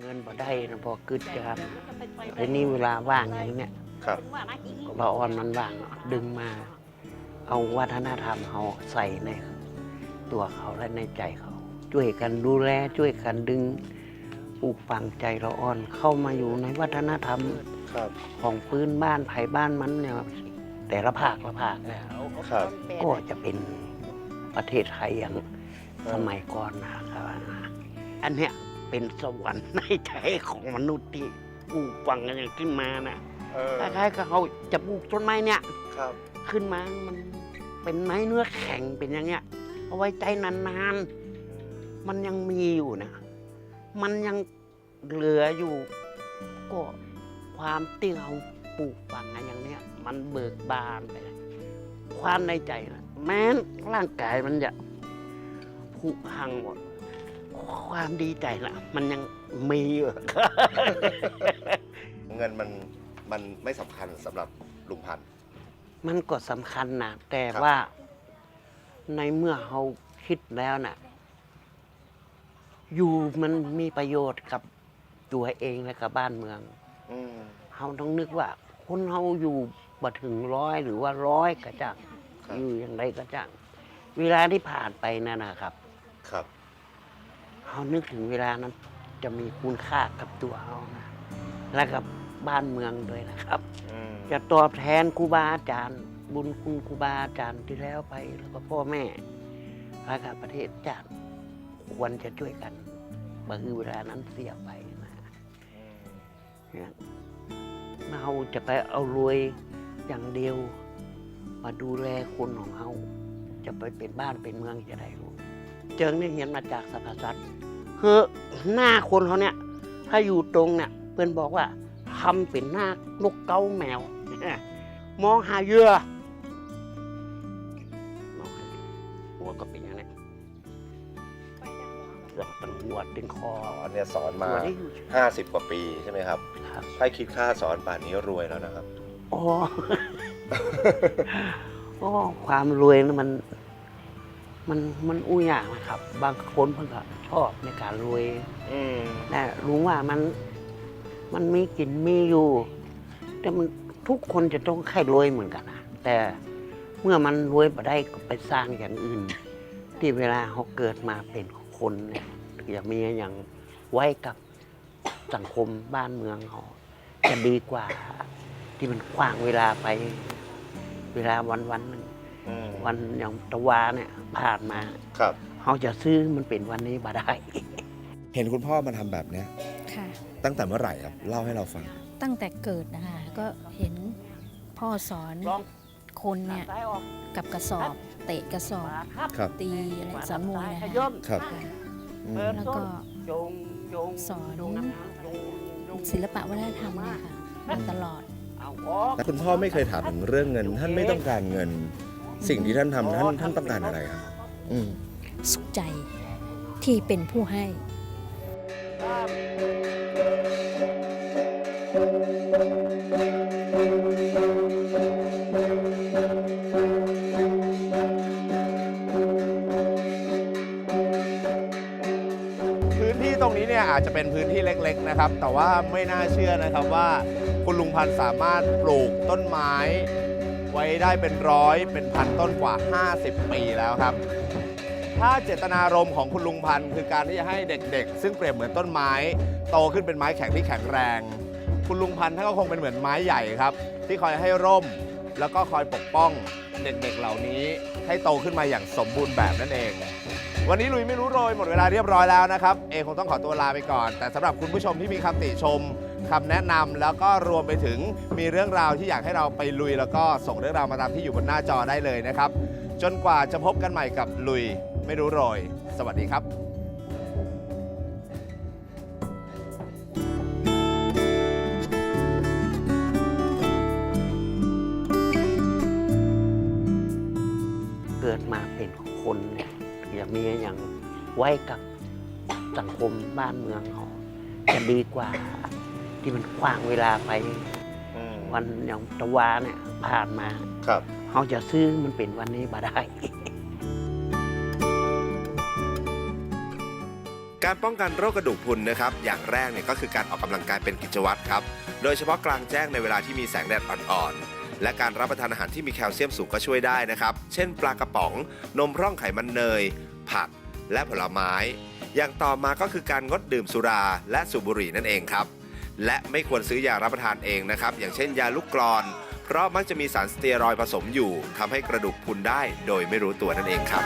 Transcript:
เงินบ่ได้นะพอกึดจะทำทีนี้เวลาว่างอย่างเนี้ยครับเราอ่อนมันว่างดึงมา เอาวัฒนธรรมเขาใส่ในตัวเขาและในใจเขา ช่วยกันดูแลช่วยกันดึงปลูกฝังใจเราอ่อนเข้ามาอยู่ในวัฒนธรรมครับของพื้นบ้านไผ่บ้านมันเนี่ยแต่ละภาคละภาคเนี่ยครับก็จะเป็นประเทศไทยอย่างสมัยก่อนนะครับอันเนี้ย เป็นสวรรค์ในใจของมนุษย์ที่ปลูกฝังกันอย่างขึ้นมานะเออคล้ายๆกับเขาจะปลูกต้นไม้เนี่ย ครับ ขึ้นมา มันเป็นไม้เนื้อแข็งเป็นอย่างเงี้ย เอาไว้ใจนานๆ มันยังมีอยู่นะ มันยังเหลืออยู่ ก็ความที่เราปลูกฝังกันอย่างเนี้ย มันเบิกบานไปเลยความในใจนะแม้นร่างกายมันจะผุพังหมด ความดีใจนะมันยังมีอยู่ เงินมันมันไม่สำคัญสำหรับลุงพันธุ์มันก็สำคัญนะแต่ครับ ว่าในเมื่อเราคิดแล้วน่ะ อยู่มันมีประโยชน์กับตัวเองและกับบ้านเมือง อืมเราต้องนึกว่า คนเราอยู่มาถึงร้อยหรือว่าร้อยก็จังครับอยู่อย่างไรก็จังเวลาที่ผ่านไปนั่นนะครับ ครับ เรานึกถึงเวลานั้น จะมีคุณค่ากับตัวเรานะ และกับบ้านเมืองด้วยนะครับ อืมจะตอบแทนครูบาอาจารย์ บุญคุณครูบาอาจารย์ที่แล้วไปแล้วก็พ่อแม่และกับประเทศชาติควรจะช่วยกันบางเวลานั้นเสียไปนะเนี่ยเราจะไปเอารวยอย่างเดียว มาดูแลคนของเราจะไปเป็นบ้านเป็นเมืองจะได้รู้ เจิงนี่เห็นมาจากสรรพสัตว์คือหน้าคนเขาเนี่ย ถ้าอยู่ตรงเนี่ยเพื่อนบอกว่าทำเป็นหน้านกเก้าแมว มองหาเหยื่อมองหาเหยื่อหัวก็เป็นอย่างนี้เสือกเป็นหัวเป็นคออ๋อเนี่ยสอนมา หัวได้อยู่50 กว่าปีใช่ไหมครับ ครับถ้าคิดค่าสอนป่านนี้รวยแล้วนะครับ อ๋อ อ๋อความรวยนะมัน มันมันอุ้ยอย่างนะครับ บางคนเพิ่งก็ชอบในการรวยอืมแต่รู้ว่ามันมันมีกินมีอยู่ แต่มันทุกคนจะต้องแค่รวยเหมือนกันนะแต่เมื่อมันรวยมาได้ก็ไปสร้างอย่างอื่น ที่เวลาเขาเกิดมาเป็นคนเนี่ยอยากมีอย่างไว้กับสังคมบ้านเมืองเขาจะดีกว่า ที่มันกว้างเวลาไป เวลาวันวันๆหนึ่ง อืมวันอย่างตะวาเนี่ยผ่านมาครับ เขาจะซื้อมันเป็นวันนี้มาได้ เห็นคุณพ่อมาทำแบบเนี้ยค่ะ ตั้งแต่เมื่อไหร่ครับ เล่าให้เราฟัง ตั้งแต่เกิดนะคะ ก็เห็นพ่อสอนคนเนี่ย กับกระสอบ เตะกระสอบ ครับ ตีอะไรสอนมวยนะคะ ครับค่ะอืมแล้วก็ สอน ศิลปะวัฒนธรรมเนี่ยค่ะมาตลอด แต่คุณพ่อไม่เคยถามถึงเรื่องเงิน ท่านไม่ต้องการเงิน สิ่งที่ท่านทำท่านท่านต้องการอะไรครับ อืม สุขใจที่เป็นผู้ให้ พื้นที่ตรงนี้เนี่ยอาจจะเป็นพื้นที่เล็ก ๆ นะครับ แต่ว่าไม่น่าเชื่อนะครับว่าคุณลุงพันธ์สามารถปลูกต้นไม้ ไว้ได้เป็นร้อยเป็นพันต้นกว่า 50 ปีแล้วครับ ถ้าเจตนารมณ์ของคุณลุงพันธ์คือการที่จะให้เด็กๆ ซึ่งเปรียบเหมือนต้นไม้ โตขึ้นเป็นไม้แข็งที่แข็งแรง คุณลุงพันธ์ท่านก็คงเป็นเหมือนไม้ใหญ่ครับ ที่คอยให้ร่มแล้วก็คอยปกป้องเด็กๆ เหล่านี้ให้โตขึ้นมาอย่างสมบูรณ์แบบนั่นเอง วันนี้ลุยไม่รู้โรยหมดเวลาเรียบร้อยแล้วนะครับ เอคงต้องขอตัวลาไปก่อน แต่สำหรับคุณผู้ชมที่มีคำติชมคำแนะนำแล้วก็รวมไปถึงมีเรื่องราวที่อยากให้เราไปลุย แล้วก็ส่งเรื่องราวมาตามที่อยู่บนหน้าจอได้เลยนะครับ จนกว่าจะพบกันใหม่กับลุยไม่รู้โรย สวัสดีครับเกิดมาเป็นคนเนี่ยอย่ามีอย่างไว้กับสังคมบ้านเมืองเขาจะดีกว่า ที่มันกว้างเวลาไปวันอย่างตะวาเนี่ยผ่านมาครับ เขาจะซื้อมันเป็นวันนี้มาได้ การป้องกันโรคกระดูกพรุนนะครับ อย่างแรกเนี่ยก็คือการออกกำลังกายเป็นกิจวัตรครับ โดยเฉพาะกลางแจ้งในเวลาที่มีแสงแดดอ่อนๆ และการรับประทานอาหารที่มีแคลเซียมสูงก็ช่วยได้นะครับ เช่น ปลากระป๋อง นมพร่องไขมันเนย ผัก และผลไม้ อย่างต่อมาก็คือการงดดื่มสุราและสูบบุหรี่นั่นเองครับ และไม่ควรซื้อยารับประทานเองนะครับ อย่างเช่นยาลูกกรอน เพราะมักจะมีสารสเตียรอยด์ผสมอยู่ทำให้กระดูกพุนได้โดยไม่รู้ตัวนั่นเองครับ